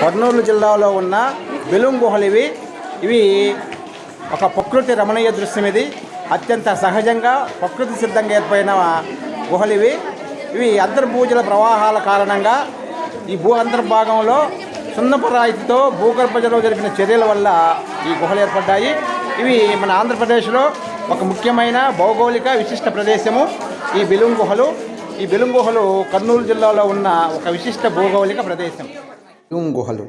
కర్నూలు జిల్లాలో ఉన్న బెలూం గుహలు ఇవి ఇవి ఒక ప్రకృతి రమణీయ దృశ్యం ఇది అత్యంత సహజంగా ప్రకృతి సిద్ధంగా ఏర్పడిన గుహలు ఇవి ఇవి అంతర్భూజల ప్రవాహాల కారణంగా ఈ భూ అంతర్భాగంలో సున్నపు భూగర్భజలో జరిపిన చర్యల వల్ల ఈ గుహలు ఏర్పడ్డాయి. ఇవి మన ఆంధ్రప్రదేశ్లో ఒక ముఖ్యమైన భౌగోళిక విశిష్ట ప్రదేశము. ఈ బెలుం గుహలు ఈ బెలుం గుహలు కర్నూలు జిల్లాలో ఉన్న ఒక విశిష్ట భౌగోళిక ప్రదేశం. బెలూం గుహలు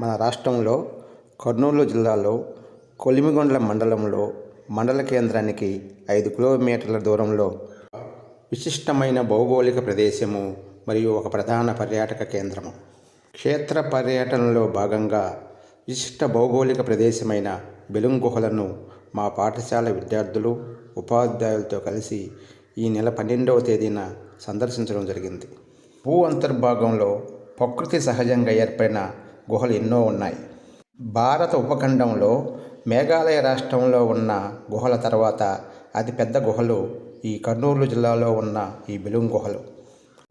మన రాష్ట్రంలో కర్నూలు జిల్లాలో కొలిమిగొండ్ల మండలంలో మండల కేంద్రానికి ఐదు కిలోమీటర్ల దూరంలో విశిష్టమైన భౌగోళిక ప్రదేశము మరియు ఒక ప్రధాన పర్యాటక కేంద్రము. క్షేత్ర పర్యటనలో భాగంగా విశిష్ట భౌగోళిక ప్రదేశమైన బెలుం గుహలను మా పాఠశాల విద్యార్థులు ఉపాధ్యాయులతో కలిసి ఈ నెల పన్నెండవ తేదీన సందర్శించడం జరిగింది. భూ అంతర్భాగంలో ప్రకృతి సహజంగా ఏర్పడిన గుహలు ఎన్నో ఉన్నాయి. భారత ఉపఖండంలో మేఘాలయ రాష్ట్రంలో ఉన్న గుహల తర్వాత అతిపెద్ద గుహలు ఈ కర్నూలు జిల్లాలో ఉన్న ఈ బెలూం గుహలు.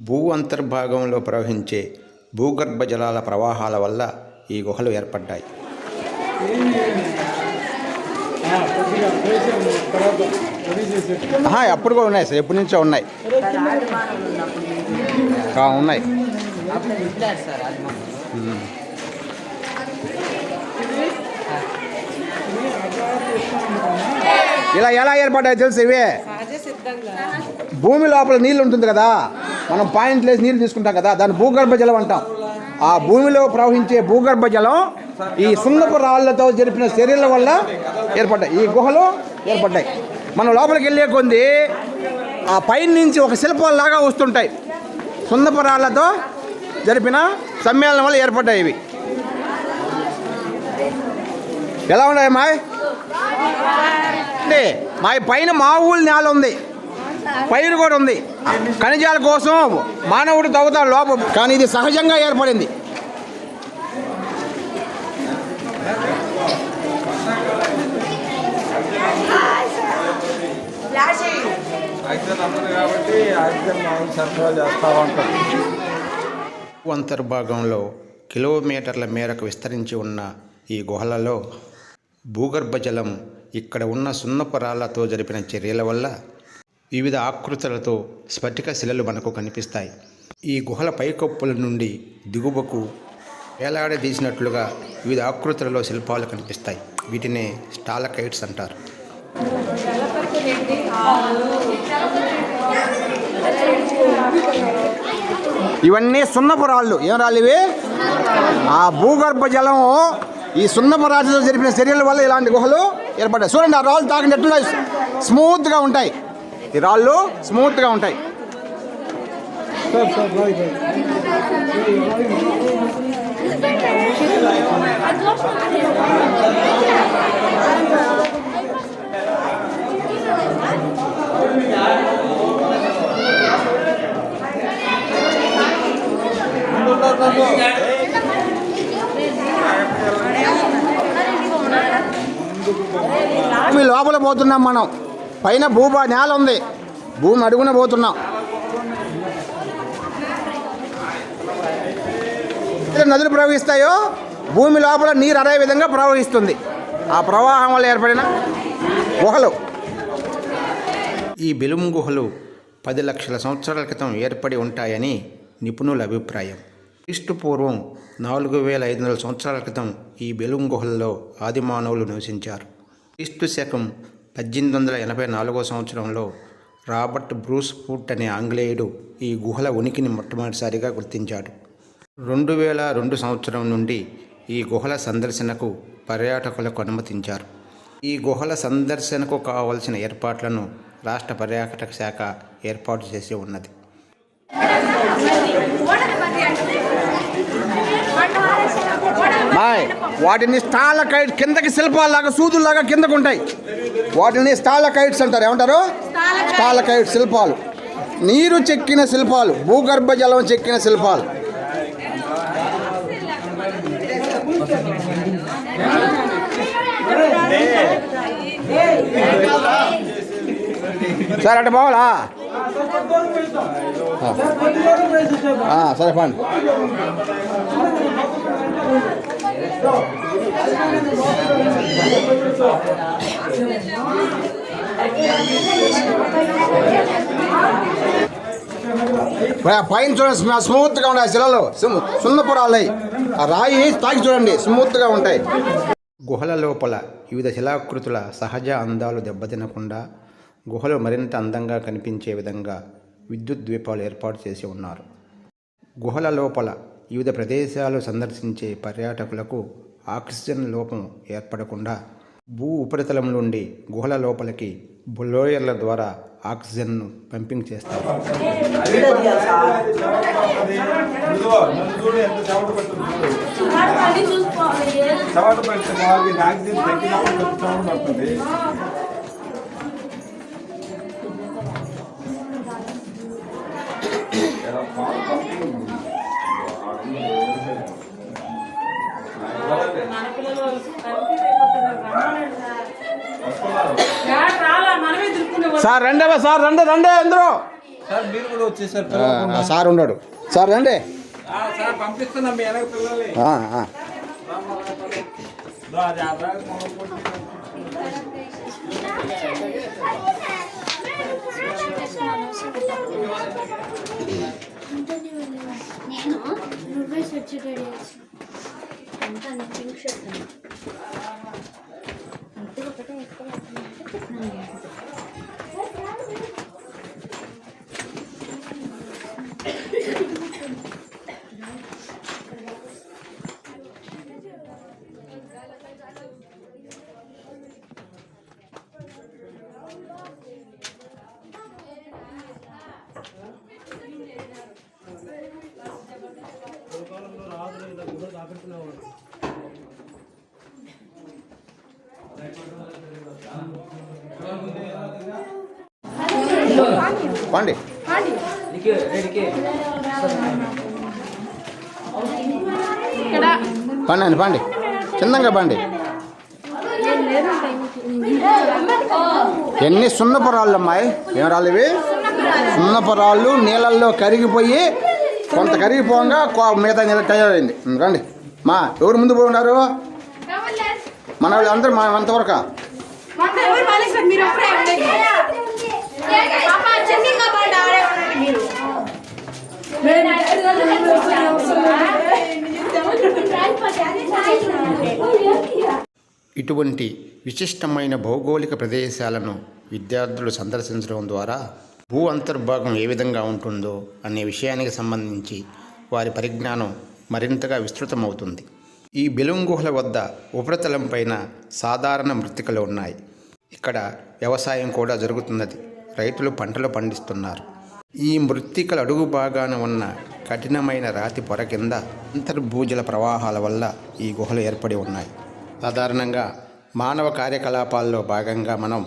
భూ అంతర్భాగంలో ప్రవహించే భూగర్భ జలాల ప్రవాహాల వల్ల ఈ గుహలు ఏర్పడ్డాయి. అప్పుడు కూడా ఉన్నాయి సార్. ఎప్పటి నుంచో ఉన్నాయి. ఉన్నాయి. ఇలా ఎలా ఏర్పడ్డాయి తెలుసు ఇవే? భూమి లోపల నీళ్ళు ఉంటుంది కదా మనం పాయింట్ లేసి నీళ్ళు తీసుకుంటాం కదా దాన్ని భూగర్భ జలం అంటాం. ఆ భూమిలో ప్రవహించే భూగర్భ జలం ఈ సున్నపు రాళ్ళతో జరిపిన చర్యల వల్ల ఏర్పడ్డాయి. ఈ గుహలు ఏర్పడ్డాయి. మనం లోపలికి వెళ్ళే కొంది ఆ పైన నుంచి ఒక శిల్పాల్లాగా వస్తుంటాయి. సున్నపు రాళ్ళతో జరిపిన సమ్మేళనం వల్ల ఏర్పడ్డాయి ఇవి. ఎలా ఉన్నాయి మాయ్? అంటే మా పైన మా ఊళ్ళ నేల ఉంది. పైరు కూడా ఉంది. ఖనిజాల కోసం మానవుడు తవ్వుతాడు లోపం కానీ ఇది సహజంగా ఏర్పడింది. అయితే నమ్మదు కాబట్టి ఆక్సిజన్ మామూలు సరఫరా చేస్తూ ఉంటాం అంతర్భాగంలో కిలోమీటర్ల మేరకు విస్తరించి ఉన్న ఈ గుహలలో భూగర్భ జలం ఇక్కడ ఉన్న సున్నపు రాళ్ళతో జరిపిన చర్యల వల్ల వివిధ ఆకృతులతో స్ఫటిక శిలలు మనకు కనిపిస్తాయి. ఈ గుహల పైకప్పుల నుండి దిగువకు వేలాడదీసినట్లుగా వివిధ ఆకృతులలో శిల్పాలు కనిపిస్తాయి. వీటినే స్టాలకైట్స్ అంటారు. ఇవన్నీ సున్నపు రాళ్ళు ఏం రాళ్ళు ఇవి? ఆ భూగర్భ జలం ఈ సున్నపు రాతితో జరిపిన చర్యల వల్ల ఇలాంటి గుహలు ఏర్పడ్డాయి. చూడండి ఆ రాళ్ళు తాకినట్లు స్మూత్గా ఉంటాయి. ఈ రాళ్ళు స్మూత్గా ఉంటాయి. భూమి లోపల పోతున్నాం మనం. పైన భూభా నేల ఉంది. భూమి అడుగున పోతున్నాం. నదులు ప్రవహిస్తాయో భూమి లోపల నీరు అదే విధంగా ప్రవహిస్తుంది. ఆ ప్రవాహం వల్ల ఏర్పడిన గుహలు. ఈ బెలుం గుహలు పది లక్షల సంవత్సరాల క్రితం ఏర్పడి ఉంటాయని నిపుణుల అభిప్రాయం. క్రీస్తు పూర్వం నాలుగు వేల ఐదు వందల సంవత్సరాల క్రితం ఈ బెలుం గుహల్లో ఆది మానవులు నివసించారు. క్రీస్తు శకం పద్దెనిమిది వందల ఎనభై నాలుగో సంవత్సరంలో రాబర్ట్ బ్రూస్ ఫుట్ అనే ఆంగ్లేయుడు ఈ గుహల ఉనికిని మొట్టమొదటిసారిగా గుర్తించాడు. రెండు వేల రెండు సంవత్సరం నుండి ఈ గుహల సందర్శనకు పర్యాటకులకు అనుమతించారు. ఈ గుహల సందర్శనకు కావలసిన ఏర్పాట్లను రాష్ట్ర పర్యాటక శాఖ ఏర్పాటు చేసి ఉన్నది. వాటిని స్టాల కైట్ కిందకి శిల్పాల్లాగా సూదుల్లాగా కిందకు ఉంటాయి వాటిని స్టాల కైట్స్ అంటారు. ఏమంటారు? స్టాల కైట్ శిల్పాలు. నీరు చెక్కిన శిల్పాలు. భూగర్భ జలం చెక్కిన శిల్పాలు. సార్ అటు. ఆ, సరే పండి. పైన చూడండి స్మూత్గా ఉన్నాయి శిలలు. సుమ్- సున్నపురాలు ఆ రాయి తాకి చూడండి స్మూత్గా ఉంటాయి. గుహల లోపల వివిధ శిలాకృతుల సహజ అందాలు దెబ్బతినకుండా గుహలు మరింత అందంగా కనిపించే విధంగా విద్యుత్ ద్వీపాలు ఏర్పాటు చేసి ఉన్నారు. గుహల లోపల వివిధ ప్రదేశాలు సందర్శించే పర్యాటకులకు ఆక్సిజన్ లోపం ఏర్పడకుండా భూ ఉపరితలం నుండి గుహల లోపలికి బ్లోయర్ల ద్వారా ఆక్సిజన్ను పంపింగ్ చేస్తారు. సార్ రండి సార్ రండి రండి అందరూ. సార్ పిల్లలు సార్ ఉన్నాడు. సార్ రండి. నేను నువ్వే స్వచ్ఛ గడియచ్చు అంతా నేను పింక్ షర్ట్ అంతే ఒకటే ఎక్కువ పండి పండి పండి చిన్నగా పండి ఎన్ని సున్నపురాళ్ళు అమ్మాయి ఏం రాళ్ళు ఇవి సున్నపురాళ్ళు నీళ్ళల్లో కరిగిపోయి కొంత కరిగిపోగా మిగతా నీళ్ళ తయారైంది రండి మా ఎవరు ముందు పోయి ఉన్నారు మన వాళ్ళు అందరూ మా అంతవరకు ఇటువంటి విశిష్టమైన భౌగోళిక ప్రదేశాలను విద్యార్థులు సందర్శించడం ద్వారా భూ అంతర్భాగం ఏ విధంగా ఉంటుందో అనే విషయానికి సంబంధించి వారి పరిజ్ఞానం మరింతగా విస్తృతమవుతుంది. ఈ బెలూం గుహల వద్ద ఉపరితలం పైన సాధారణ మృతికలు ఉన్నాయి. ఇక్కడ వ్యవసాయం కూడా జరుగుతున్నది. రైతులు పంటలు పండిస్తున్నారు. ఈ మృత్తికల అడుగు భాగాన ఉన్న కఠినమైన రాతి పొర కింద అంతర్భూజల ప్రవాహాల వల్ల ఈ గుహలు ఏర్పడి ఉన్నాయి. సాధారణంగా మానవ కార్యకలాపాల్లో భాగంగా మనం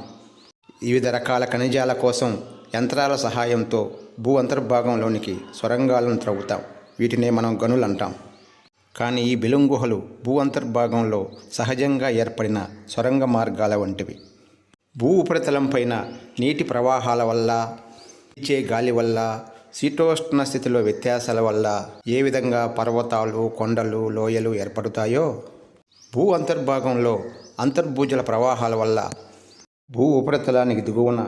వివిధ రకాల ఖనిజాల కోసం యంత్రాల సహాయంతో భూ అంతర్భాగంలోనికి సొరంగాలను త్రవ్వుతాం. వీటినే మనం గనులు అంటాం. కానీ ఈ బెలుం గుహలు భూ అంతర్భాగంలో సహజంగా ఏర్పడిన సొరంగ మార్గాల వంటివి. భూ ఉపరితలం పైన నీటి ప్రవాహాల వల్ల ఇచ్చే గాలి వల్ల శీతోష్ణ స్థితిలో వ్యత్యాసాల వల్ల ఏ విధంగా పర్వతాలు కొండలు లోయలు ఏర్పడతాయో భూ అంతర్భాగంలో అంతర్భూజల ప్రవాహాల వల్ల భూ ఉపరితలానికి దిగువన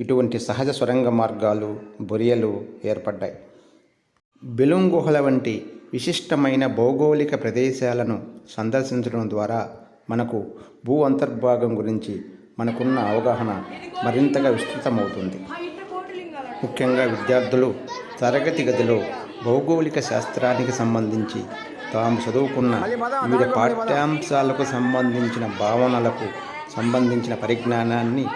ఇటువంటి సహజ సొరంగ మార్గాలు బొరియలు ఏర్పడ్డాయి. బెలూం గుహల వంటి విశిష్టమైన భౌగోళిక ప్రదేశాలను సందర్శించడం ద్వారా మనకు భూ అంతర్భాగం గురించి మనకున్న అవగాహన మరింతగా విస్తృతమవుతుంది. ముఖ్యంగా విద్యార్థులు తరగతి గదిలో భౌగోళిక శాస్త్రానికి సంబంధించి తాము చదువుకున్న వివిధ పాఠ్యాంశాలకు సంబంధించిన భావనలకు సంబంధించిన పరిజ్ఞానాన్ని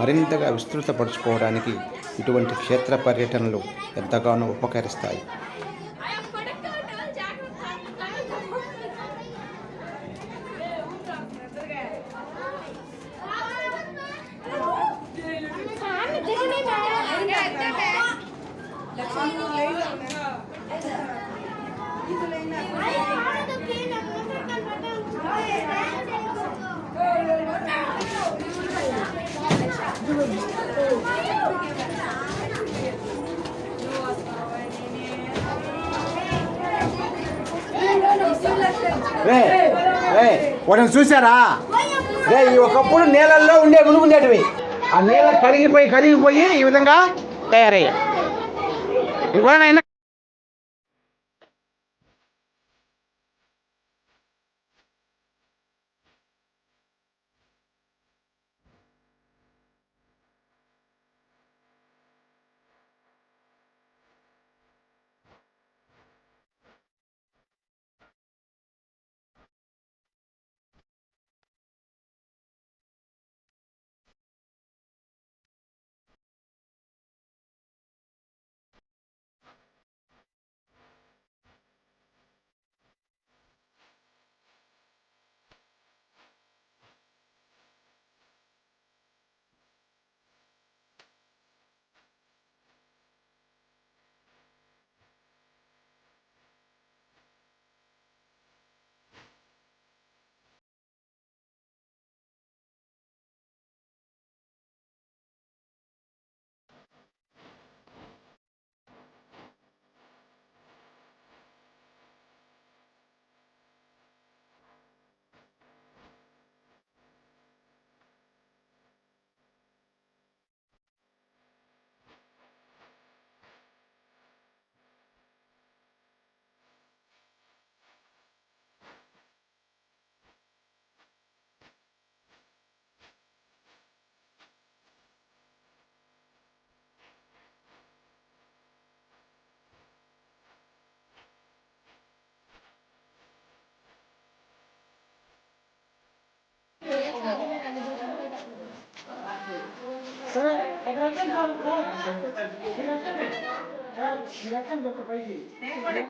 మరింతగా విస్తృతపరచుకోవడానికి ఇటువంటి క్షేత్ర పర్యటనలు ఎంతగానో ఉపకరిస్తాయి. రే ఏయ్, వాటిని చూసారా రే ఈ ఒకప్పుడు నేలల్లో ఉండే మునుగుండేటివి ఆ నేల కరిగిపోయి కరిగిపోయి ఈ విధంగా తయారయ్యాయి. ఇవాళ ఎక్కడ ఎక్కడ